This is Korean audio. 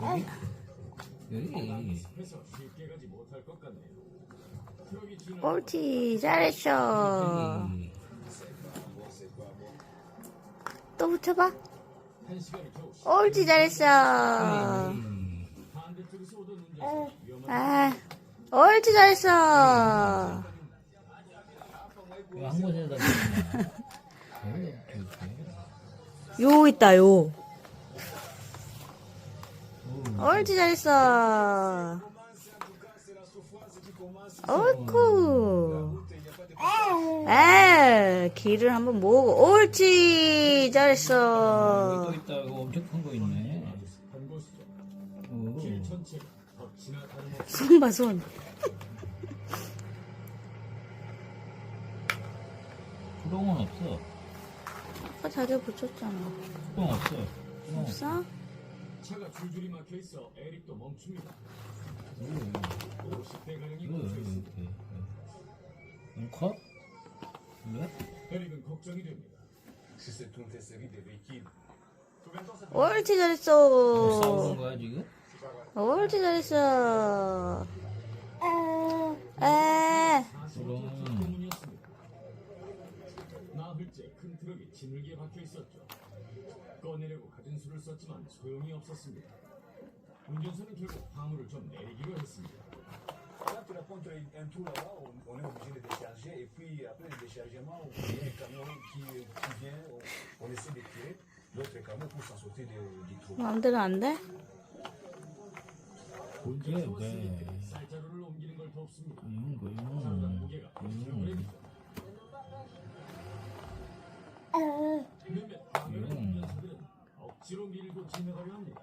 여기? 옳지 잘했어 여기. 또 붙여봐 옳지 잘했어 음. 아 옳지 잘했어 왜한 곳에다 놓냐? 여기, 이렇게. 요 있다 요 오. 옳지 잘했어 옳고 에 길을 한번 모으고 옳지 잘했어 또 있다. 이거 엄청 큰 거 있네. 한 곳이죠. 오. 길 전체가 덧지나 다름없이 손봐 손. 구동은 없어. 아까 자기가 붙였잖아 구동 없어. 없어? 차가 줄줄이 막혀 있어 에릭도 멈춥니다. 오. 50대 가량이 이거 멈춰 있습니다. 이렇게. 왜? 에릭은 걱정이 됩니다. 옳지 싸우는 잘했어 거야 지금? 옳지 잘했어 에 그럼 때문이었습니다. 나흘째 큰 트럭이 지늘게 박혀 있었죠. 꺼내려고 가진 수를 썼지만 소용이 없었습니다. 운전사는 결국 화물을 좀 내리기로 했습니다. La prends entre un trou là-bas, on, on est obligé de décharger, et puis après le déchargement, il y a un camion qui, qui vient, on, on essaie de tirer l'autre camion pour s'en sortir de- du trou. 마음대로 안 돼? 왜 왜? 쌀자루를 옮기는 걸 돕습니다. 이런 거 몇몇 가면한 운전사들은 억지로 밀고 지나가려 합니다.